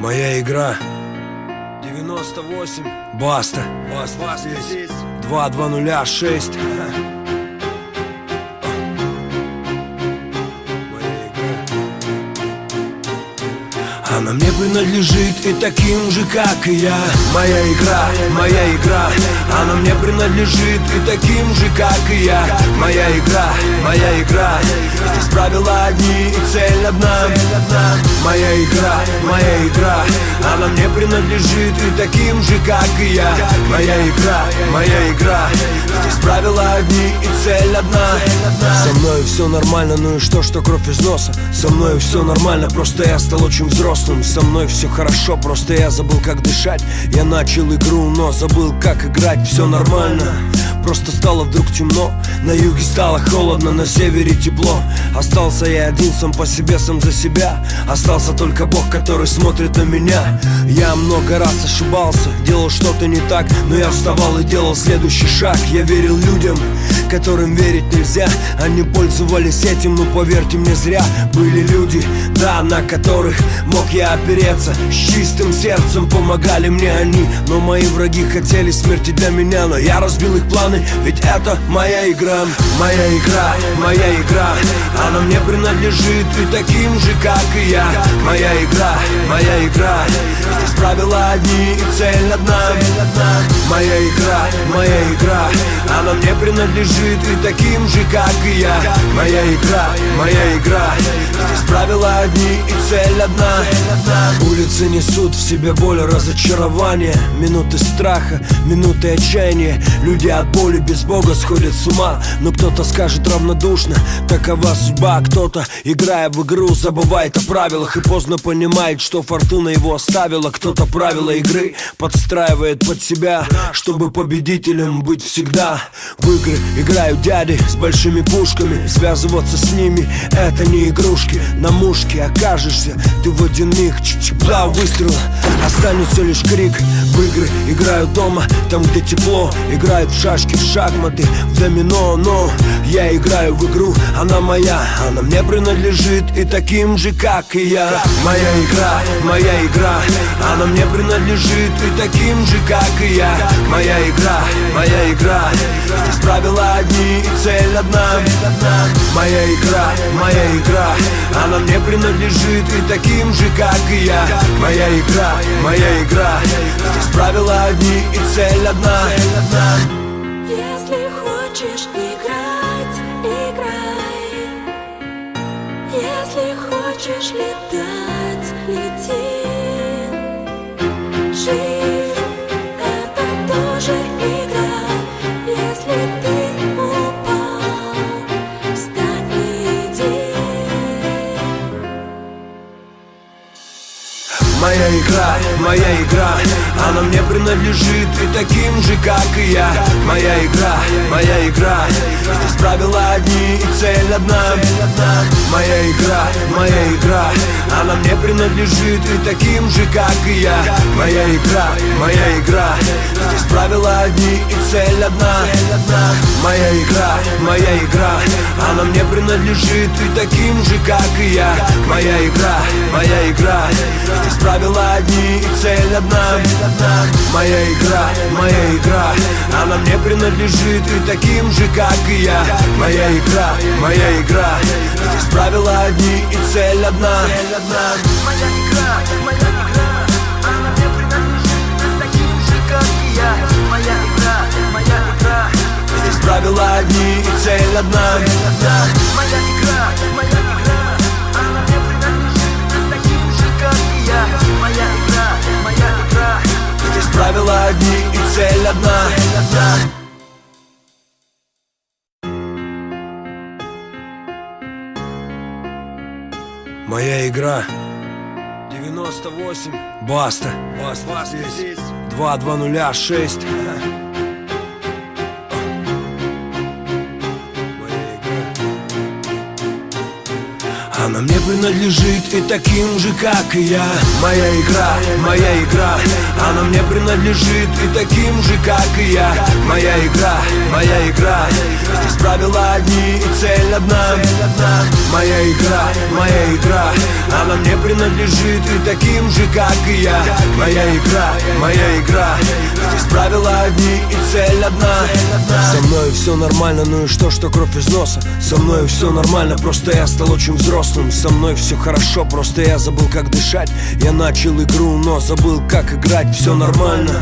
Моя игра. 98 Баста. Бас, бас, здесь. 2206 Моя игра. Она мне принадлежит и таким же, как и я. Моя игра, моя игра. Она мне принадлежит и таким же, как и я. Моя игра, моя игра. Здесь правила одни и цель одна. Моя игра, моя игра. Она мне принадлежит и таким же, как и я. Моя игра, моя игра. Здесь правила одни и цель одна. Со мной все нормально, ну и что, что кровь из носа? Со мной все нормально, просто я стал очень взрослым. Со мной все хорошо, просто я забыл как дышать. Я начал игру, но забыл как играть. Все нормально Просто стало вдруг темно. На юге стало холодно, на севере тепло. Остался я один сам по себе, сам за себя. Остался только Бог, который смотрит на меня. Я много раз ошибался, делал что-то не так Но я вставал и делал следующий шаг. Я верил людям, которым верить нельзя. Они пользовались этим, но поверьте мне зря. Были люди, да, на которых мог я опереться. С чистым сердцем помогали мне они Но мои враги хотели смерти для меня. Но я разбил их планы, ведь это моя игра Моя игра, моя игра. Она мне принадлежит и таким же, как и я. Моя игра, моя игра. Здесь правила одни и цель одна Моя игра, моя игра. Она мне принадлежит и таким же, как и я. Моя игра, моя игра. Здесь правила одни и цель одна Улицы несут в себе боль разочарования Минуты страха, минуты отчаяния. Люди от боли без Бога сходят с ума. Но кто-то скажет равнодушно Такова судьба, кто-то, играя в игру Забывает о правилах и поздно понимает Что фортуна его оставила. Кто-то правила игры подстраивает под себя Чтобы победителем быть всегда. В игры играют дяди с большими пушками. Связываться с ними это не игрушки. На мушке окажешься ты в водяных Чичипла выстрела Останется лишь крик. В игры играют дома Там где тепло. Играют в шашки, в шахматы В домино, но я играю в игру Она моя, она мне принадлежит И таким же, как и я. Моя игра, моя игра Она мне принадлежит И таким же, как и я. Моя игра, моя игра Здесь правила одни и цель одна. Моя игра, моя игра Она мне принадлежит И таким же, как и я. Моя игра, моя игра Здесь правила одни и цель одна хочешь играть, играй. Если хочешь летать, лети. Жизнь — Моя игра, моя игра. Она мне принадлежит и таким же, как и я. Моя игра, моя игра. Здесь правила одни и цель одна. Моя игра, моя игра. Она мне принадлежит и таким же, как и я. Моя игра, моя игра. Здесь правила одни и цель одна. Моя игра, моя игра Она мне принадлежит и таким же, как и я. Моя игра, моя игра. Здесь правила одни и цель одна. Моя игра, моя игра. Она мне принадлежит и таким же, как и я. Моя игра, моя игра. Здесь правила одни и цель одна. Моя игра, моя игра. Она мне принадлежит и таким же, как и я. Моя игра, моя игра. Здесь правила одни цель одна. Моя игра, моя игра Она мне принадлежит таким же, как и я. Моя игра, моя игра. Здесь правила одни и цель одна. Моя игра. 98 Баста. Бас, бас, здесь 2206 Она мне принадлежит и таким же, как и я. Моя игра, моя игра. Она мне принадлежит и таким же, как и я. Моя игра, моя игра. Здесь правила одни и цель одна. Моя игра, моя игра. Она мне принадлежит и таким же, как и я. Моя игра, моя игра. Здесь правила одни и цель одна. Со мной все нормально, ну и что, что кровь из носа? Со мной все нормально, просто я стал очень взрослым Со мной все хорошо, просто я забыл, как дышать. Я начал игру, но забыл, как играть Все нормально.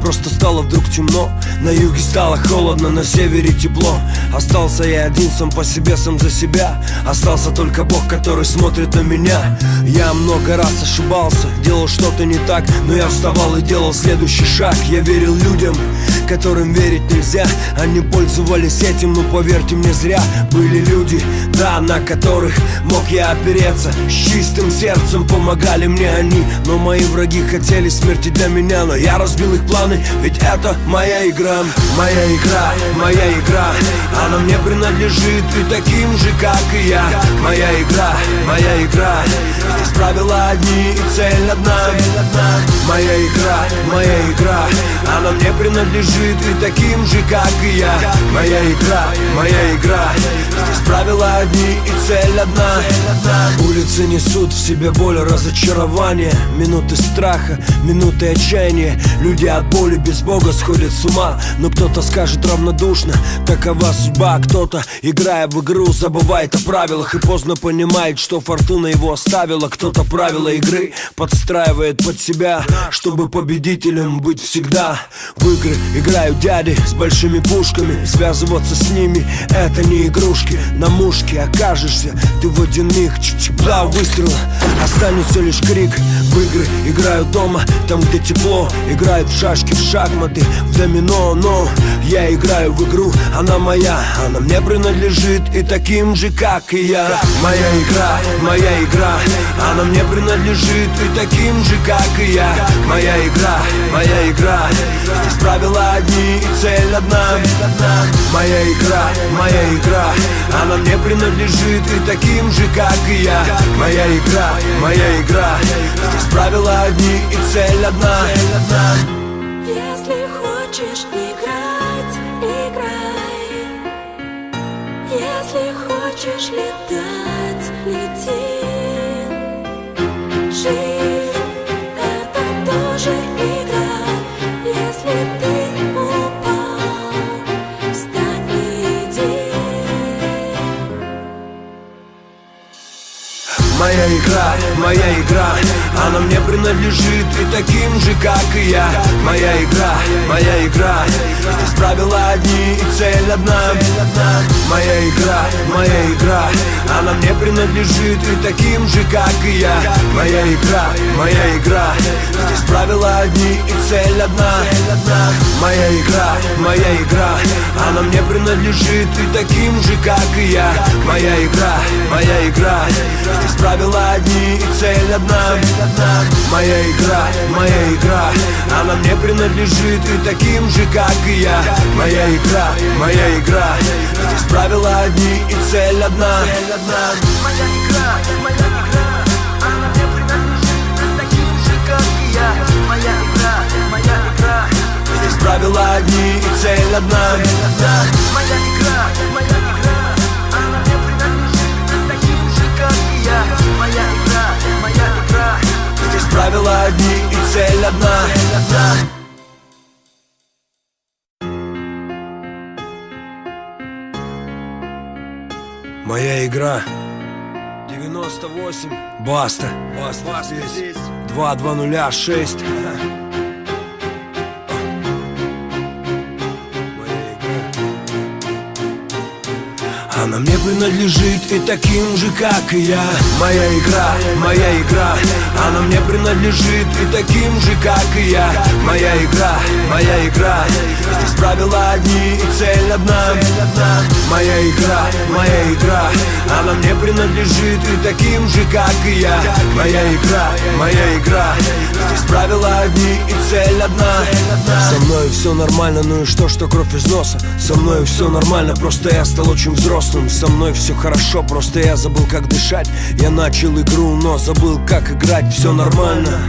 Просто стало вдруг темно На юге стало холодно, на севере тепло. Остался я один сам по себе, сам за себя. Остался только Бог, который смотрит на меня. Я много раз ошибался, делал что-то не так Но я вставал и делал следующий шаг. Я верил людям, которым верить нельзя. Они пользовались этим, но поверьте мне зря. Были люди, да, на которых мог я опереться. С чистым сердцем помогали мне они Но мои враги хотели смерти для меня. Но я разбил их планы, ведь это моя игра. Моя игра, моя игра Она мне принадлежит. И таким же, как и я. Моя игра, моя игра правила одни и цель одна Моя игра, моя игра Она мне принадлежит и таким же, как и я. Моя игра, моя игра Здесь правила одни и цель одна Улицы несут в себе боль и разочарование Минуты страха, минуты отчаяния. Люди от боли без Бога сходят с ума Но кто-то скажет равнодушно Такова судьба, а кто-то, играя в игру Забывает о правилах и поздно понимает, что фортуна его оставила Кто-то правила игры подстраивает под себя Чтобы победителем быть всегда. В игры играют дяди с большими пушками Связываться с ними это не игрушки. На мушке окажешься ты в миг Чик-чик, два выстрела. Останется лишь крик. В игры играют дома Там где тепло. Играют в шашки, в шахматы В домино, но я играю в игру Она моя, она мне принадлежит И таким же, как и я. Моя игра, моя игра Она мне принадлежит И таким же, как и я. Моя игра, моя игра. Здесь правила одни и цель одна. Моя игра, моя игра. Она мне принадлежит И таким же, как и я. Моя игра, моя игра. Здесь правила одни и цель одна. Если хочешь играть, играй. Если хочешь летать, лети моя игра. Она мне принадлежит и таким же, как и я. Моя игра, моя игра правила одни и цель одна. Моя игра, моя игра Она мне принадлежит и таким же, как и я. Моя игра, моя игра Здесь правила одни и цель одна. Моя игра, моя игра Она мне принадлежит и таким же, как и я. Моя игра, моя игра Здесь правила одни и цель одна. Моя игра, моя игра принадлежит и таким же, как и я. Моя игра, моя игра. Здесь правила одни и цель одна. Моя игра, моя игра. Она мне принадлежит таким же, как и я. Моя игра, моя игра. Здесь правила одни и цель одна. Моя игра, моя игра. Она мне принадлежит таким же, как и я. Моя игра, моя игра. Здесь правила одни и цель одна Моя игра. 98 Баста. Баста, здесь. 2206 Она мне принадлежит и таким же, как и я. Моя игра, моя игра. Она мне принадлежит и таким же, как и я. Моя игра, моя игра. Здесь правила одни и цель одна. Моя игра, моя игра. Она мне принадлежит и таким же, как и я. Моя игра, моя игра. Здесь правила одни и цель одна. Со мной все нормально, ну и что, что кровь из носа? Со мной все нормально, просто я стал очень взрослым Со мной все хорошо, просто я забыл, как дышать. Я начал игру, но забыл, как играть Все нормально,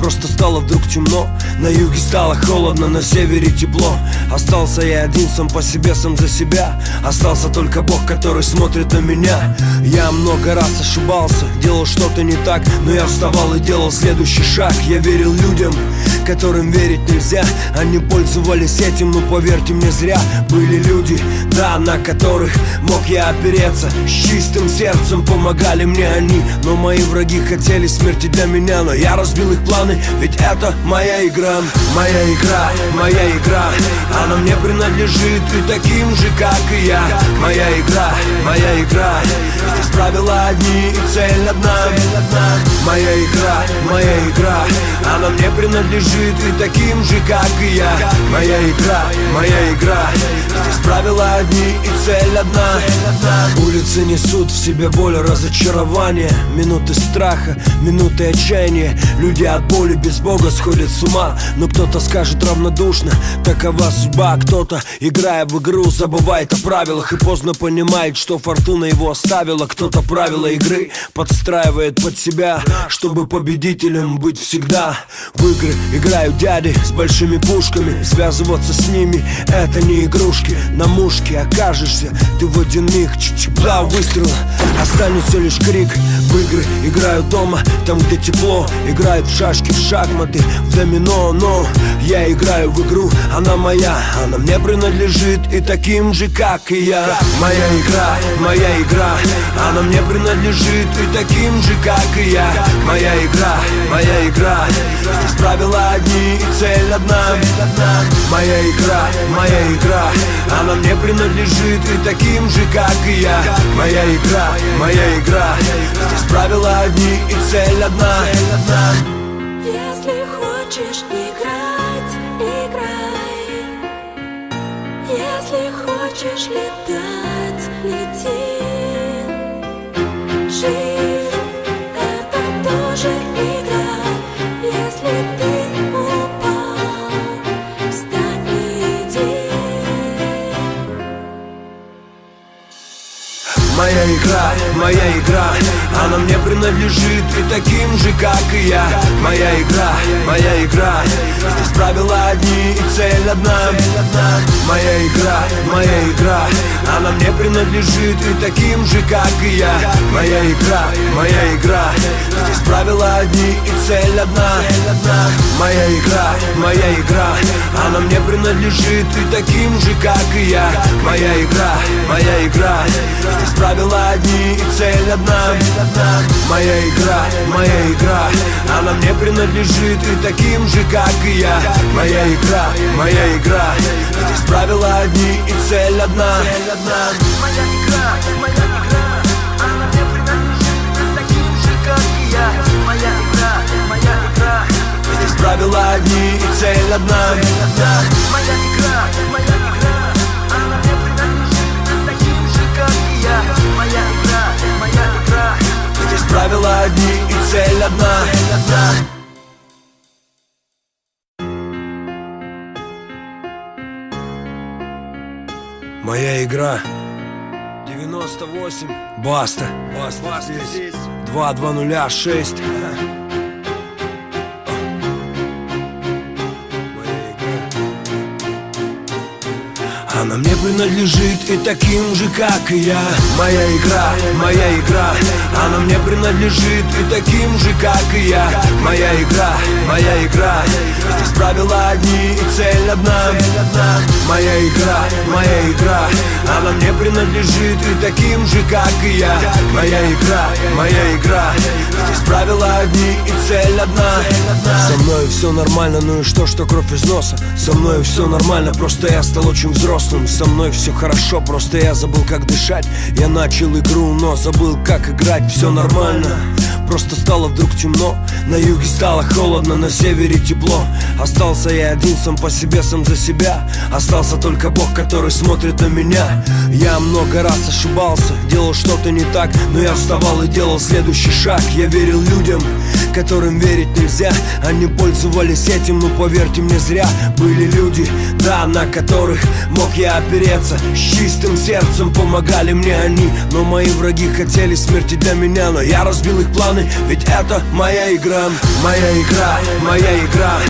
Просто стало вдруг темно. На юге стало холодно, на севере тепло. Остался я один сам по себе, сам за себя. Остался только Бог, который смотрит на меня. Я много раз ошибался, делал что-то не так Но я вставал и делал следующий шаг. Я верил людям, которым верить нельзя. Они пользовались этим, но поверьте мне зря. Были люди, да, на которых мог я опереться. С чистым сердцем помогали мне они Но мои враги хотели смерти для меня. Но я разбил их планы, ведь это моя игра Моя игра, моя игра. Она мне принадлежит и таким же, как и я. Моя игра, моя игра. Здесь правила одни и цель одна Моя игра, моя игра. Она мне принадлежит и таким же, как и я. Моя игра, моя игра. Здесь правила одни и цель одна. Улицы несут в себе боль разочарования Минуты страха, минуты отчаяния. Люди от боли без Бога сходят с ума. Но кто-то скажет равнодушно Такова судьба, кто-то, играя в игру Забывает о правилах и поздно понимает, что фортуна его оставила. Кто-то правила игры подстраивает под себя Чтобы победителем быть всегда. В игры играют дяди с большими пушками Связываться с ними это не игрушки. На мушке окажешься ты в один миг Чик-чик, два выстрела. Останется лишь крик В игры играют дома Там где тепло Играют в шашки, в шахматы В домино, но Я играю в игру Она моя Она мне принадлежит И таким же, как и я. Моя игра, моя игра Она мне принадлежит И таким же, как и я. Моя игра, моя игра Здесь правила одни И цель одна Моя игра, моя игра Она мне принадлежит И таким же, как и я. Моя игра, моя игра Здесь правила одни И цель одна. Если хочешь играть, играй. Если хочешь летать, лети. Жизнь — моя игра. Она мне принадлежит и таким же, как и я. Моя игра, моя игра. Здесь правила одни и цель одна. Моя игра, моя игра. Она мне принадлежит и таким же, как и я. Моя игра, моя игра одни и цель одна. Моя игра, моя игра Она мне принадлежит и таким же, как и я. Моя игра, моя игра Здесь правила одни и цель одна. Моя игра, моя игра Она мне принадлежит и таким же, как и я. Моя игра, моя игра Здесь правила одни и цель одна. Моя игра, моя игра цель одна. Моя игра, моя игра Она мне принадлежит таким же, как и я. Моя игра, моя игра. Здесь правила одни и цель одна. Моя игра. 98 Баста. Баста, здесь. 2206 Она мне принадлежит и таким же, как и я. Моя игра, моя игра. Она мне принадлежит и таким же, как и я. Моя игра, моя игра. Здесь правила одни и цель одна. Моя игра, моя игра Она мне принадлежит и таким же, как и я. Моя игра, моя игра. Здесь правила одни и цель одна. Со мной все нормально, ну и что, что кровь из носа? Со мной все нормально, просто я стал очень взрослым. Со мной все хорошо, просто я забыл, как дышать. Я начал игру, но забыл, как играть. Все нормально Просто стало вдруг темно. На юге стало холодно, на севере тепло. Остался я один сам по себе, сам за себя. Остался только Бог, который смотрит на меня. Я много раз ошибался, делал что-то не так Но я вставал и делал следующий шаг. Я верил людям, которым верить нельзя. Они пользовались этим, но поверьте мне зря. Были люди, да, на которых мог я опереться. С чистым сердцем помогали мне они Но мои враги хотели смерти для меня. Но я разбил их планы, ведь это моя игра Моя игра, моя игра